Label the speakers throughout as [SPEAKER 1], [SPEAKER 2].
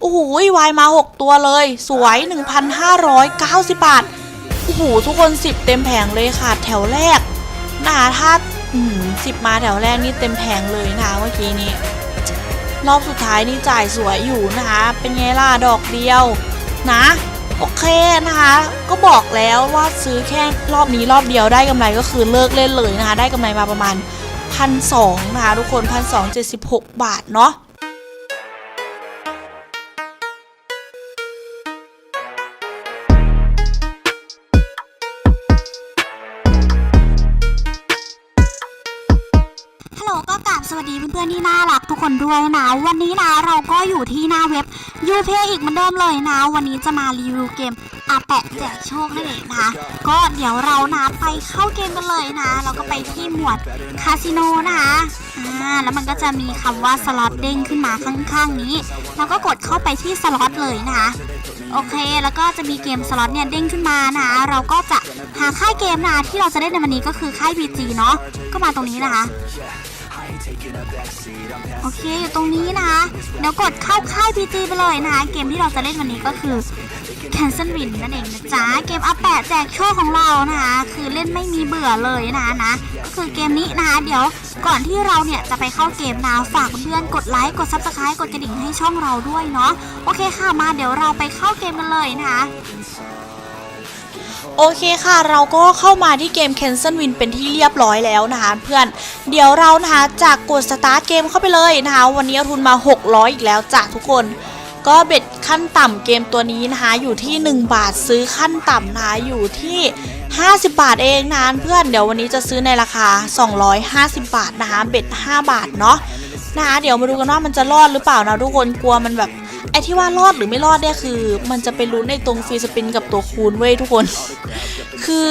[SPEAKER 1] โอ้โหวายมา 6 ตัวเลย สวย 1,590 บาท โอ้โห ทุกคน 10 เต็มแผงเลยค่ะ แถวแรกนะถ้าอืมสิบมาแถวแรกนี่เต็มแผงเลยนะคะเมื่อกี้นี้ รอบสุดท้ายนี่จ่ายสวยอยู่นะคะ เป็นไงล่ะ ดอกเดียวนะ โอเคนะคะ ก็บอกแล้วว่าซื้อแค่รอบนี้รอบเดียวได้กำไรก็คือเลิกเล่นเลยนะคะ ได้กำไรมาประมาณพันสองนะคะทุกคนพันสองเจ็ดสิบหกบาทเนาะ
[SPEAKER 2] วัสดีเพื่อนๆที่น่ารักทุกคนด้วยนะ วันนี้นะเราก็อยู่ที่หน้าเว็บยูเพอีกเหมือนเดิมเลยนะ วันนี้จะมารีวิวเกมอาแปะแจกโชคนั่นเองนะคะก็เดี๋ยวเรานะไปเข้าเกมกันเลยนะเราก็ไปที่หมวดคาสิโนนะคะอ่าแล้วมันก็จะมีคำว่าสล็อตเด้งขึ้นมาข้างๆนี้เราก็กดเข้าไปที่สล็อตเลยนะคะโอเค แล้วก็จะมีเกมสล็อตเนี่ยเด้งขึ้นมานะคะเราก็จะหาค่ายเกมนะที่เราจะเล่นในวันนี้ก็คือค่าย BG เนาะก็มาตรงนี้นะคะ โอเคอยู่ตรงนี้นะคะเดี๋ยวกดเข้าค่าย BG ไปเลยนะคะ เกมที่เราจะเล่นวันนี้ก็คือ Cancel Win นั่นเองนะจ๊ะ เกมอัปแปะแจกโชคของเรานะคะ คือเล่นไม่มีเบื่อเลยนะนะก็คือเกมนี้นะคะเดี๋ยวก่อนที่เราเนี่ยจะไปเข้าเกมนะฝากเพื่อนกดไลค์กด Subscribe กดกระดิ่งให้ช่องเราด้วยเนาะโอเคค่ะมาเดี๋ยวเราไปเข้าเกมกันเลยนะคะ
[SPEAKER 1] โอเคค่ะ เราก็เข้ามาที่เกม Cancel Win เป็นที่เรียบร้อยแล้วนะคะเพื่อน เดี๋ยวเรานะคะจากกดสตาร์ทเกมเข้าไปเลยนะคะ วันนี้ทุนมา 600 อีกแล้วจากทุกคน ก็เบ็ดขั้นต่ำเกมตัวนี้นะคะอยู่ที่ 1 บาทซื้อขั้นต่ำนะคะอยู่ที่ 50 บาทเองนะเพื่อน เดี๋ยววันนี้จะซื้อในราคา 250 บาทนะคะเบ็ด 5 บาทเนาะนะคะเดี๋ยวมาดูกันว่ามันจะรอดหรือเปล่านะทุกคนกลัวมันแบบ ไอ้ที่ว่ารอดหรือไม่รอดเนี่ยคือ มันจะไปลุ้นในตรงฟรีสปินกับตัวคูณเว้ยทุกคน คือ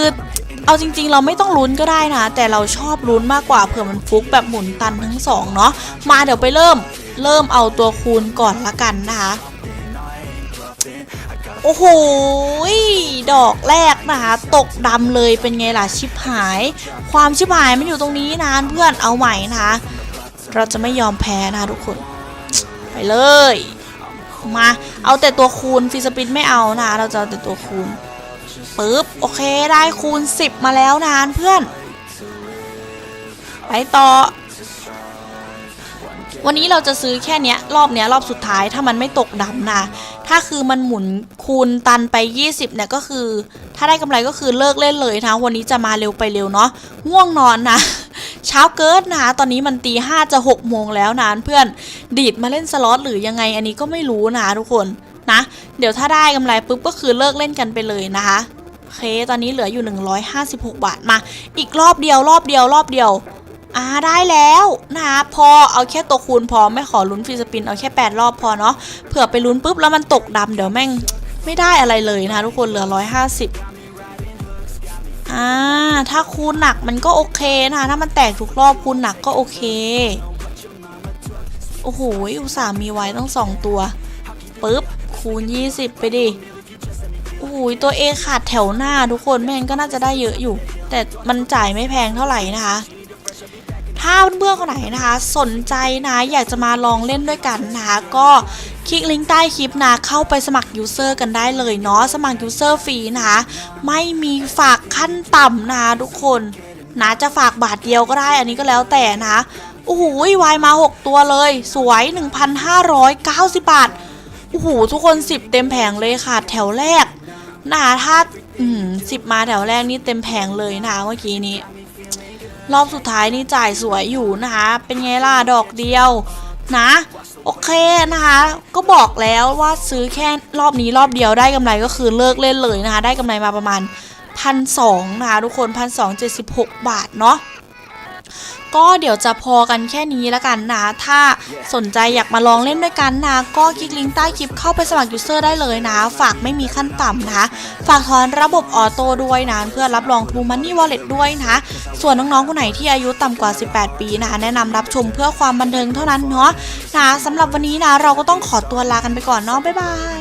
[SPEAKER 1] เอาจริง ๆ เราไม่ต้องลุ้นก็ได้นะ แต่เราชอบลุ้นมากกว่าเผื่อมันฟุกแบบหมุนตันทั้งสองเนาะมาเดี๋ยวไปเริ่มเริ่มเอาตัวคูณก่อนละกันนะคะ โอ้โหดอกแรกนะคะ ตกดำเลยเป็นไงล่ะชิบหาย ความชิบหายมันอยู่ตรงนี้นานเพื่อนเอาใหม่นะคะ เราจะไม่ยอมแพ้นะทุกคน ไปเลย มา เอาแต่ตัวคูณฟีสปินไม่เอานะเราจะเอาแต่ตัวคูณปึ๊บโอเคได้คูณ 10 มาแล้วนานเพื่อน ไปต่อ วันนี้เราจะซื้อแค่เนี้ย รอบเนี้ยรอบสุดท้ายถ้ามันไม่ตกดำนะ ถ้าคือมันหมุนคูณตันไป 20เนี่ยก็คือ ถ้าได้กำไรก็คือเลิกเล่นเลยนะ วันนี้จะมาเร็วไปเร็วเนาะง่วงนอนนะ ช้าเกินนะตอนนี้มันตีห้าจะ6โมงแล้วนานเพื่อนดีดมาเล่นสล็อตหรือยังไงอันนี้ก็ไม่รู้นะทุกคนนะ เดี๋ยวถ้าได้กำไรปุ๊บก็คือเลิกเล่นกันไปเลยนะคะโอเคตอนนี้เหลืออยู่ 156 บาทมาอีกรอบเดียวรอบเดียวรอบเดียวอ่าได้แล้วนะคะพอเอาแค่ตัวคูณพอไม่ขอลุ้นฟรีสปินเอาแค่ 8 รอบพอเนาะเผื่อไปลุ้นปุ๊บแล้วมันตกดำเดี๋ยวแม่งไม่ได้อะไรเลยนะคะทุกคนเหลือ 150 อ่า ถ้าคูณหนักมันก็โอเคนะคะถ้ามันแตกทุกรอบคูณหนักก็โอเค โอ้โห อุตส่าห์มีไว้ต้องสองตัวปึ๊บ คูณ 20 ไปดิโอ้โหตัว A ขาดแถวหน้าทุกคนแม่งก็น่าจะได้เยอะอยู่ แต่มันจ่ายไม่แพงเท่าไหร่นะคะ ถ้าเพื่อนๆคนไหนนะคะ สนใจนะอยากจะมาลองเล่นด้วยกันนะคะก็คลิกลิงก์ใต้คลิปนะเข้าไปสมัครยูเซอร์กันได้เลยเนาะสมัครยูเซอร์ฟรีนะคะไม่มีฝากขั้นต่ำนะคะทุกคนนะจะฝากบาทเดียวก็ได้อันนี้ก็แล้วแต่นะคะโอ้โหวายมา 6 ตัวเลย สวย 1,590 บาทโอ้โหทุกคน 10 เต็มแผงเลยค่ะ แถวแรกนะคะถ้าอืมสิบมาแถวแรกนี่เต็มแผงเลยนะคะเมื่อกี้นี้ รอบสุดท้ายนี่จ่ายสวยอยู่นะคะ เป็นไงล่ะดอกเดียวนะ โอเคนะคะ ก็บอกแล้วว่าซื้อแค่รอบนี้รอบเดียวได้กำไรก็คือเลิกเล่นเลยนะคะ ได้กำไรมาประมาณพันสองนะคะทุกคนพันสองเจ็ดสิบหกบาทเนาะ ก็เดี๋ยวจะพอกันแค่นี้แล้วกันนะ ถ้าสนใจอยากมาลองเล่นด้วยกันนะ ก็คลิกลิงก์ใต้คลิปเข้าไปสมัครยูเซอร์ได้เลยนะ ฝากไม่มีขั้นต่ำนะ ฝากถอนระบบออโต้ด้วยนะ เพื่อรับรอง True Money Wallet ด้วยนะ ส่วนน้องๆคนไหนที่อายุต่ำกว่า 18 ปีนะคะ แนะนำรับชมเพื่อความบันเทิงเท่านั้นเนาะนะสำหรับวันนี้นะ เราก็ต้องขอตัวลากันไปก่อนเนาะบ๊ายบาย